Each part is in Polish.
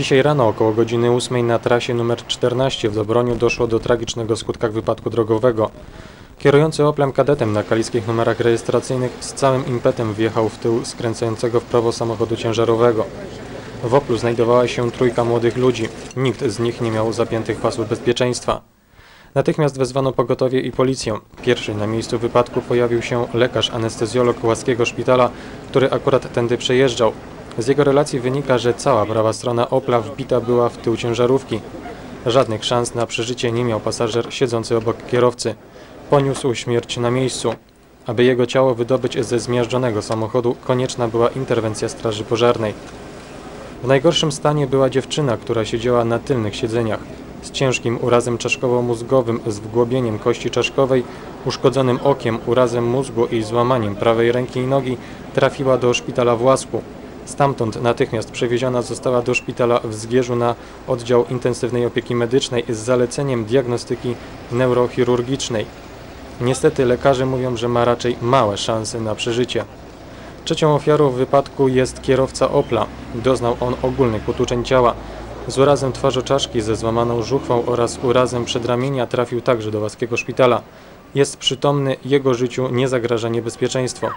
Dzisiaj rano około godziny 8 na trasie nr 14 w Dobroniu doszło do tragicznego skutka wypadku drogowego. Kierujący Oplem kadetem na kaliskich numerach rejestracyjnych z całym impetem wjechał w tył skręcającego w prawo samochodu ciężarowego. W Oplu znajdowała się trójka młodych ludzi. Nikt z nich nie miał zapiętych pasów bezpieczeństwa. Natychmiast wezwano pogotowie i policję. Pierwszy na miejscu wypadku pojawił się lekarz anestezjolog łaskiego szpitala, który akurat tędy przejeżdżał. Z jego relacji wynika, że cała prawa strona Opla wbita była w tył ciężarówki. Żadnych szans na przeżycie nie miał pasażer siedzący obok kierowcy. Poniósł śmierć na miejscu. Aby jego ciało wydobyć ze zmiażdżonego samochodu, konieczna była interwencja straży pożarnej. W najgorszym stanie była dziewczyna, która siedziała na tylnych siedzeniach. Z ciężkim urazem czaszkowo-mózgowym, z wgłobieniem kości czaszkowej, uszkodzonym okiem, urazem mózgu i złamaniem prawej ręki i nogi trafiła do szpitala w Łasku. Stamtąd natychmiast przewieziona została do szpitala w Zgierzu na oddział intensywnej opieki medycznej z zaleceniem diagnostyki neurochirurgicznej. Niestety lekarze mówią, że ma raczej małe szanse na przeżycie. Trzecią ofiarą wypadku jest kierowca Opla. Doznał on ogólnych potłuczeń ciała. Z urazem twarzoczaszki ze złamaną żuchwą oraz urazem przedramienia trafił także do łaskiego szpitala. Jest przytomny, jego życiu nie zagraża niebezpieczeństwo.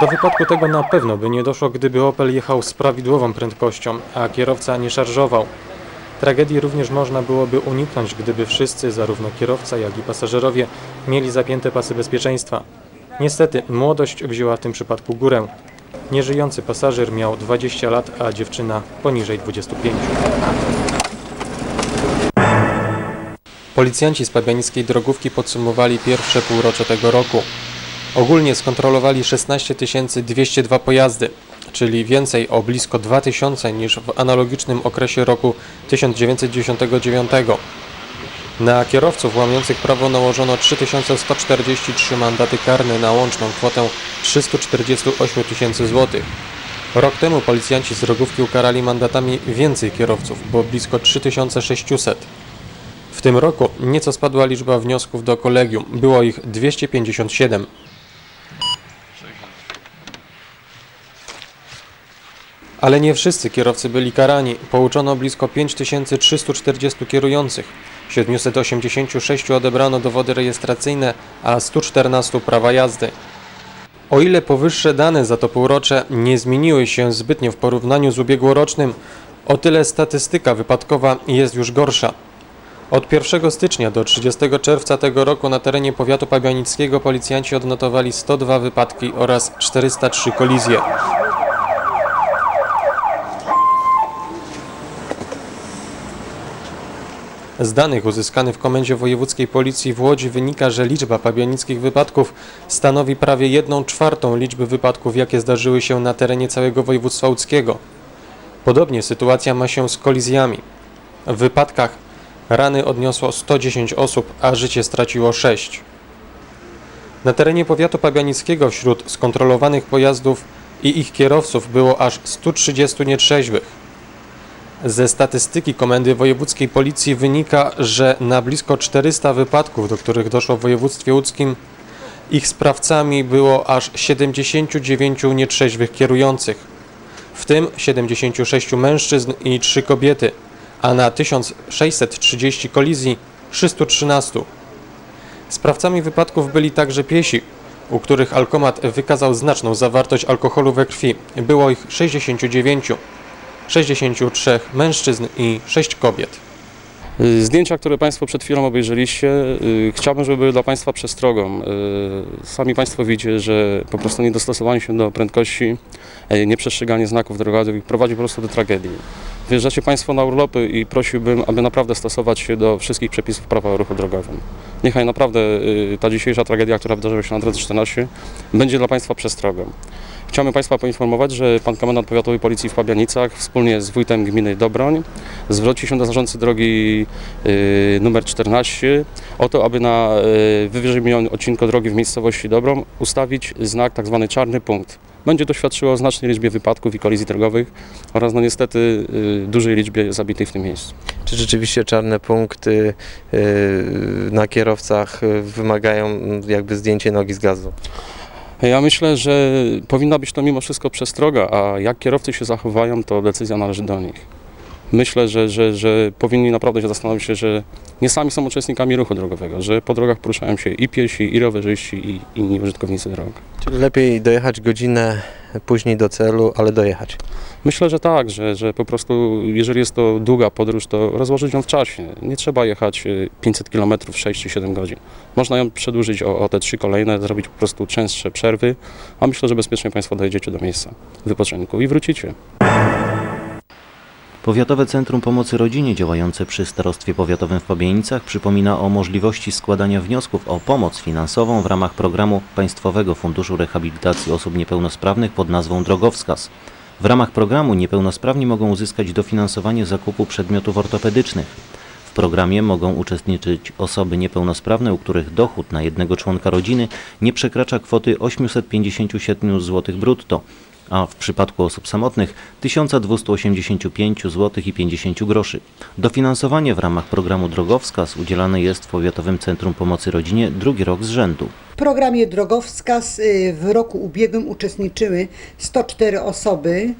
Do wypadku tego na pewno by nie doszło, gdyby Opel jechał z prawidłową prędkością, a kierowca nie szarżował. Tragedii również można byłoby uniknąć, gdyby wszyscy, zarówno kierowca, jak i pasażerowie, mieli zapięte pasy bezpieczeństwa. Niestety, młodość wzięła w tym przypadku górę. Nieżyjący pasażer miał 20 lat, a dziewczyna poniżej 25. Policjanci z pabianickiej drogówki podsumowali pierwsze półrocze tego roku. Ogólnie skontrolowali 16 202 pojazdy, czyli więcej o blisko 2000 niż w analogicznym okresie roku 1999. Na kierowców łamiących prawo nałożono 3143 mandaty karne na łączną kwotę 348 tysięcy złotych. Rok temu policjanci z drogówki ukarali mandatami więcej kierowców, bo blisko 3600. W tym roku nieco spadła liczba wniosków do kolegium, było ich 257. Ale nie wszyscy kierowcy byli karani. Pouczono blisko 5340 kierujących. 786 odebrano dowody rejestracyjne, a 114 prawa jazdy. O ile powyższe dane za to półrocze nie zmieniły się zbytnio w porównaniu z ubiegłorocznym, o tyle statystyka wypadkowa jest już gorsza. Od 1 stycznia do 30 czerwca tego roku na terenie powiatu pabianickiego policjanci odnotowali 102 wypadki oraz 403 kolizje. Z danych uzyskanych w Komendzie Wojewódzkiej Policji w Łodzi wynika, że liczba pabianickich wypadków stanowi prawie 1 czwartą liczby wypadków, jakie zdarzyły się na terenie całego województwa łódzkiego. Podobnie sytuacja ma się z kolizjami. W wypadkach rany odniosło 110 osób, a życie straciło 6. Na terenie powiatu pabianickiego wśród skontrolowanych pojazdów i ich kierowców było aż 130 nietrzeźwych. Ze statystyki Komendy Wojewódzkiej Policji wynika, że na blisko 400 wypadków, do których doszło w województwie łódzkim, ich sprawcami było aż 79 nietrzeźwych kierujących, w tym 76 mężczyzn i 3 kobiety, a na 1630 kolizji 313. Sprawcami wypadków byli także piesi, u których alkomat wykazał znaczną zawartość alkoholu we krwi. Było ich 69. 63 mężczyzn i 6 kobiet. Y, Zdjęcia, które Państwo przed chwilą obejrzeliście, y, chciałbym, żeby były dla Państwa przestrogą. Y, Sami Państwo widzicie, że po prostu niedostosowanie się do prędkości, nieprzestrzeganie znaków drogowych prowadzi po prostu do tragedii. Wyjeżdżacie Państwo na urlopy i prosiłbym, aby naprawdę stosować się do wszystkich przepisów prawa o ruchu drogowym. Niechaj naprawdę ta dzisiejsza tragedia, która wydarzyła się na drodze 14, będzie dla Państwa przestrogą. Chciałbym Państwa poinformować, że Pan Komendant Powiatowy Policji w Pabianicach wspólnie z wójtem gminy Dobroń zwrócił się do zarządcy drogi y, numer 14 o to, aby na y, wyżej wymienionym odcinku drogi w miejscowości Dobrą ustawić znak tzw. czarny punkt. Będzie to świadczyło o znacznej liczbie wypadków i kolizji drogowych oraz no niestety y, dużej liczbie zabitych w tym miejscu. Czy rzeczywiście czarne punkty y, na kierowcach wymagają mm, jakby zdjęcie nogi z gazu? Ja myślę, że powinna być to mimo wszystko przestroga, a jak kierowcy się zachowają, to decyzja należy do nich. Myślę, że, że, że powinni naprawdę się zastanowić się, że nie sami są uczestnikami ruchu drogowego, że po drogach poruszają się i piesi, i rowerzyści, i inni użytkownicy dróg. Czyli lepiej dojechać godzinę później do celu, ale dojechać. Myślę, że tak, że, że po prostu jeżeli jest to długa podróż, to rozłożyć ją w czasie. Nie trzeba jechać y, 500 km w 6 czy 7 godzin. Można ją przedłużyć o, o te trzy kolejne, zrobić po prostu częstsze przerwy, a myślę, że bezpiecznie Państwo dojedziecie do miejsca wypoczynku i wrócicie. Powiatowe Centrum Pomocy Rodzinie działające przy Starostwie Powiatowym w Pobienicach przypomina o możliwości składania wniosków o pomoc finansową w ramach programu Państwowego Funduszu Rehabilitacji Osób Niepełnosprawnych pod nazwą Drogowskaz. W ramach programu niepełnosprawni mogą uzyskać dofinansowanie zakupu przedmiotów ortopedycznych. W programie mogą uczestniczyć osoby niepełnosprawne, u których dochód na jednego członka rodziny nie przekracza kwoty 857 zł brutto, a w przypadku osób samotnych 1285 zł i 50 groszy. Dofinansowanie w ramach programu Drogowskaz udzielane jest w Powiatowym Centrum Pomocy Rodzinie drugi rok z rzędu. W programie Drogowskaz y, w roku ubiegłym uczestniczyły 104 osoby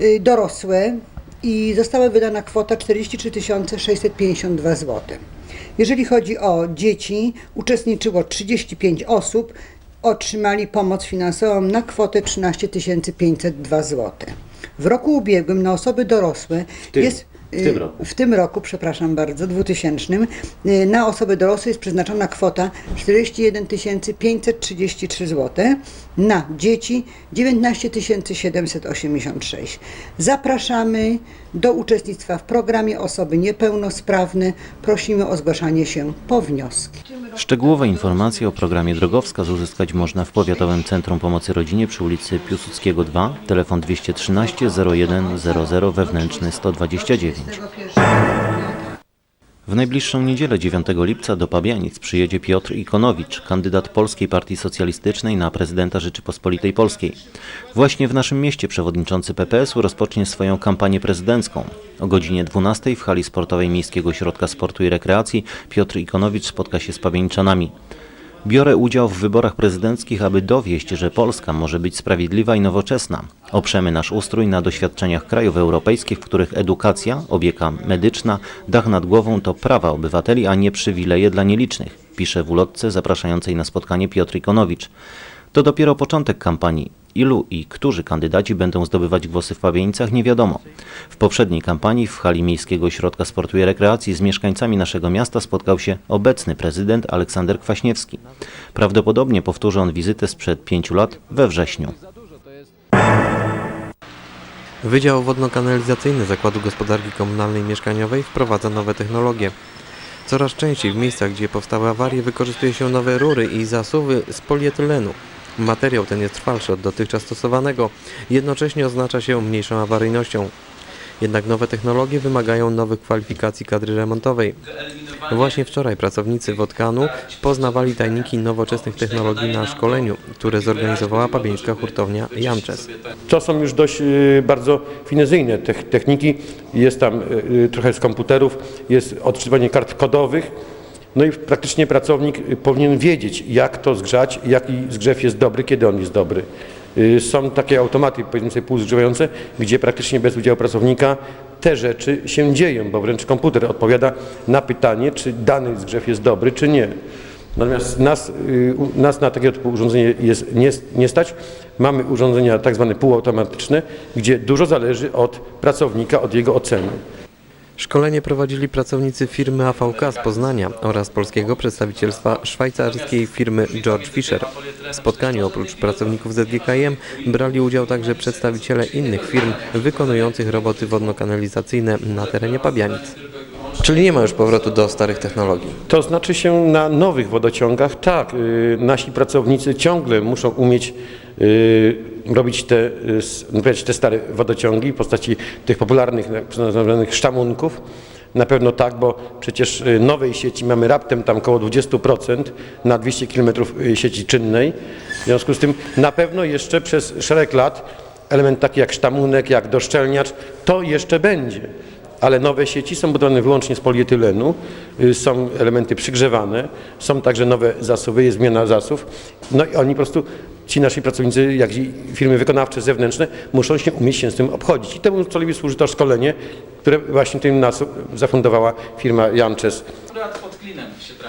y, dorosłe i została wydana kwota 43 652 zł. Jeżeli chodzi o dzieci, uczestniczyło 35 osób, otrzymali pomoc finansową na kwotę 13 502 zł. W roku ubiegłym na osoby dorosłe jest w tym roku. w tym roku, przepraszam bardzo, 2000, y, na osoby dorosłe jest przeznaczona kwota 41 533 zł, na dzieci 19 786. Zapraszamy do uczestnictwa w programie osoby niepełnosprawne. Prosimy o zgłaszanie się po wnioski. Szczegółowe informacje o programie Drogowskaz uzyskać można w Powiatowym Centrum Pomocy Rodzinie przy ulicy Piłsudskiego 2, telefon 213 0100 wewnętrzny 129. W najbliższą niedzielę 9 lipca do Pabianic przyjedzie Piotr Ikonowicz, kandydat Polskiej Partii Socjalistycznej na prezydenta Rzeczypospolitej Polskiej. Właśnie w naszym mieście przewodniczący PPS-u rozpocznie swoją kampanię prezydencką. O godzinie 12 w hali sportowej Miejskiego Ośrodka Sportu i Rekreacji Piotr Ikonowicz spotka się z Pabieńczanami. Biorę udział w wyborach prezydenckich, aby dowieść, że Polska może być sprawiedliwa i nowoczesna. Oprzemy nasz ustrój na doświadczeniach krajów europejskich, w których edukacja, opieka medyczna, dach nad głową to prawa obywateli, a nie przywileje dla nielicznych, pisze w ulotce zapraszającej na spotkanie Piotr Ikonowicz. To dopiero początek kampanii. Ilu i którzy kandydaci będą zdobywać głosy w Pawienicach nie wiadomo. W poprzedniej kampanii w hali Miejskiego Ośrodka Sportu i Rekreacji z mieszkańcami naszego miasta spotkał się obecny prezydent Aleksander Kwaśniewski. Prawdopodobnie powtórzy on wizytę sprzed pięciu lat we wrześniu. Wydział Wodno-Kanalizacyjny Zakładu Gospodarki Komunalnej i Mieszkaniowej wprowadza nowe technologie. Coraz częściej w miejscach, gdzie powstały awarie, wykorzystuje się nowe rury i zasuwy z polietylenu. Materiał ten jest trwalszy od dotychczas stosowanego, jednocześnie oznacza się mniejszą awaryjnością. Jednak nowe technologie wymagają nowych kwalifikacji kadry remontowej. Właśnie wczoraj pracownicy Wodkanu poznawali tajniki nowoczesnych technologii na szkoleniu, które zorganizowała pabieńska hurtownia Janczes. To są już dość y, bardzo finezyjne tech- techniki. Jest tam y, trochę z komputerów, jest odczytywanie kart kodowych. No i praktycznie pracownik y, powinien wiedzieć, jak to zgrzać, jaki zgrzew jest dobry, kiedy on jest dobry. Y, Są takie automaty, powiedzmy sobie półzgrzewające, gdzie praktycznie bez udziału pracownika te rzeczy się dzieją, bo wręcz komputer odpowiada na pytanie, czy dany zgrzew jest dobry, czy nie. Natomiast nas, y, nas na takie typu urządzenie jest nie, nie stać. Mamy urządzenia tak zwane półautomatyczne, gdzie dużo zależy od pracownika, od jego oceny. Szkolenie prowadzili pracownicy firmy AVK z Poznania oraz polskiego przedstawicielstwa szwajcarskiej firmy George Fisher. W spotkaniu oprócz pracowników ZGKM brali udział także przedstawiciele innych firm wykonujących roboty wodno-kanalizacyjne na terenie Pabianic. Czyli nie ma już powrotu do starych technologii. To znaczy się na nowych wodociągach, tak, y, nasi pracownicy ciągle muszą umieć y, robić te, y, naprawiać te stare wodociągi w postaci tych popularnych nazywanych sztamunków. Na pewno tak, bo przecież y, nowej sieci mamy raptem tam około 20% na 200 km sieci czynnej. W związku z tym na pewno jeszcze przez szereg lat element taki jak sztamunek, jak doszczelniacz, to jeszcze będzie. Ale nowe sieci są budowane wyłącznie z polietylenu, y, są elementy przygrzewane, są także nowe zasuwy, jest zmiana zasów. No i oni po prostu, ci nasi pracownicy, jak i firmy wykonawcze zewnętrzne, muszą się umieć się z tym obchodzić. I temu celowi służy to szkolenie, które właśnie tym nas zafundowała firma Janczes. Akurat pod klinem się trafi.